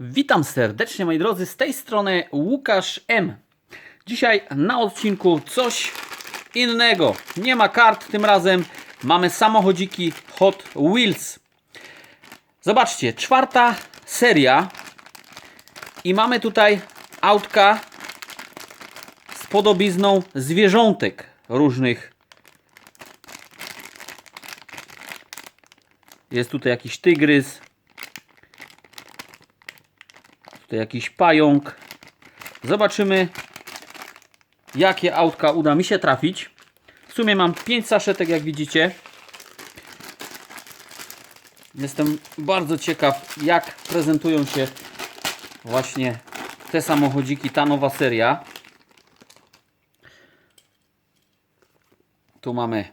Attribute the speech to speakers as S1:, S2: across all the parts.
S1: Witam serdecznie moi drodzy, z tej strony Łukasz M. Dzisiaj na odcinku coś innego. Nie ma kart tym razem, mamy samochodziki Hot Wheels. Zobaczcie, czwarta seria i mamy tutaj autka z podobizną zwierzątek różnych. Jest tutaj jakiś tygrys, tutaj jakiś pająk. Zobaczymy, jakie autka uda mi się trafić. W sumie mam 5 saszetek, jak widzicie. Jestem bardzo ciekaw, jak prezentują się właśnie te samochodziki, ta nowa seria. Tu mamy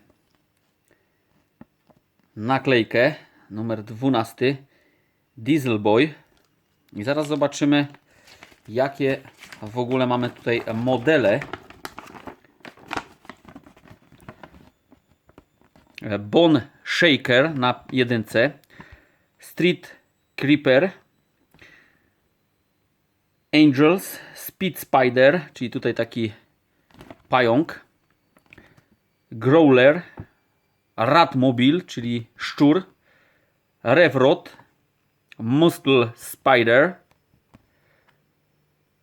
S1: naklejkę numer 12 Diesel Boy. I zaraz zobaczymy, jakie w ogóle mamy tutaj modele. Bone Shaker na jedynce, Street Creeper, Angels, Speed Spider, czyli tutaj taki pająk, Growler, Ratmobil, czyli szczur, Revrod, Muscle Spider,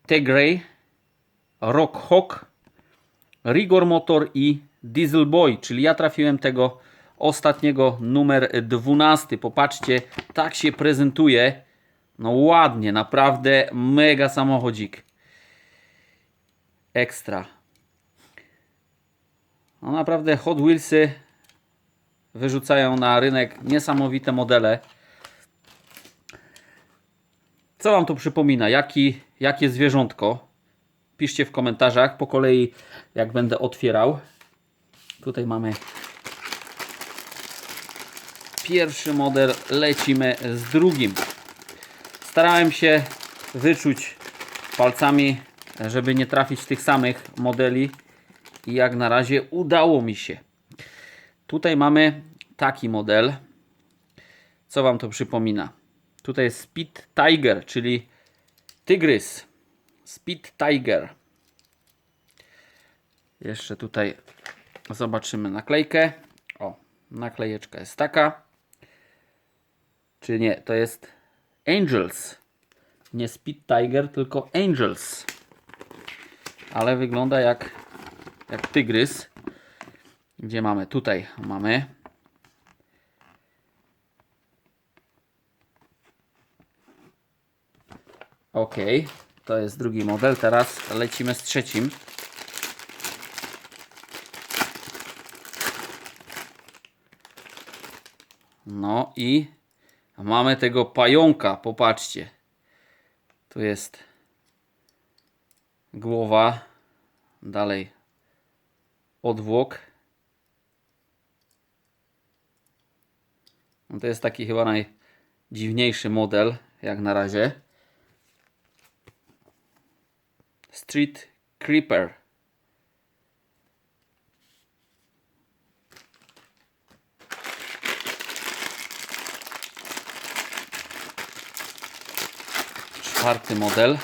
S1: Tegray, Rock Hawk, Rigor Motor i Diesel Boy, czyli ja trafiłem tego ostatniego numer 12. Popatrzcie, tak się prezentuje. No ładnie, naprawdę mega samochodzik. Ekstra. No naprawdę Hot Wheelsy wyrzucają na rynek niesamowite modele. Co Wam to przypomina? Jaki, jakie zwierzątko? Piszcie w komentarzach po kolei, jak będę otwierał. Tutaj mamy pierwszy model, lecimy z drugim. Starałem się wyczuć palcami, żeby nie trafić tych samych modeli i jak na razie udało mi się. Tutaj mamy taki model. Co Wam to przypomina? Tutaj jest Speed Tiger, czyli tygrys. Speed Tiger. Jeszcze tutaj zobaczymy naklejkę. O, naklejeczka jest taka. Czy nie, to jest Angels. Nie Speed Tiger, tylko Angels. Ale wygląda jak, jak tygrys. Gdzie mamy? Tutaj mamy Ok, to jest drugi model. Teraz lecimy z trzecim. No i mamy tego pająka. Popatrzcie. Tu jest głowa. Dalej odwłok. No to jest taki chyba najdziwniejszy model, jak na razie. Street Creeper. Czwarty model.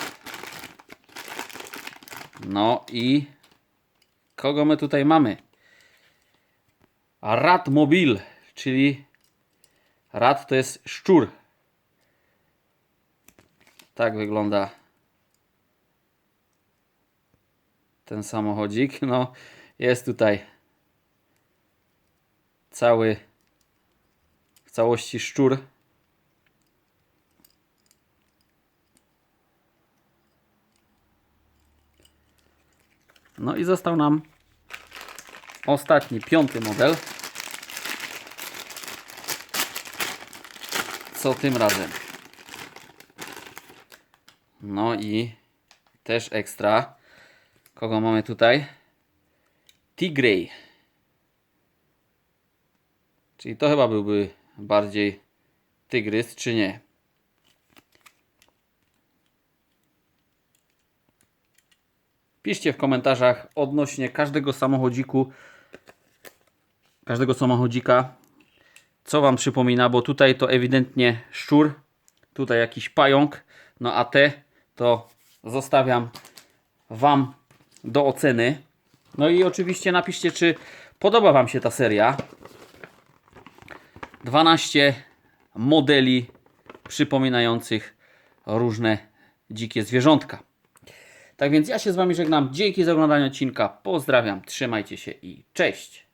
S1: No i kogo my tutaj mamy? Ratmobil, czyli rat to jest szczur. Tak wygląda ten samochodzik. No, jest tutaj cały w całości szczur. No i został nam ostatni, piąty model. Co tym razem? No i też ekstra. Kogo mamy tutaj? Tigray. Czyli to chyba byłby bardziej tygrys, czy nie? Piszcie w komentarzach odnośnie każdego samochodziku, każdego samochodzika, co Wam przypomina, bo tutaj to ewidentnie szczur, tutaj jakiś pająk, No a te to zostawiam Wam do oceny. No i oczywiście napiszcie, czy podoba Wam się ta seria. 12 modeli przypominających różne dzikie zwierzątka. Tak więc ja się z Wami żegnam. Dzięki za oglądanie odcinka. Pozdrawiam, trzymajcie się i cześć.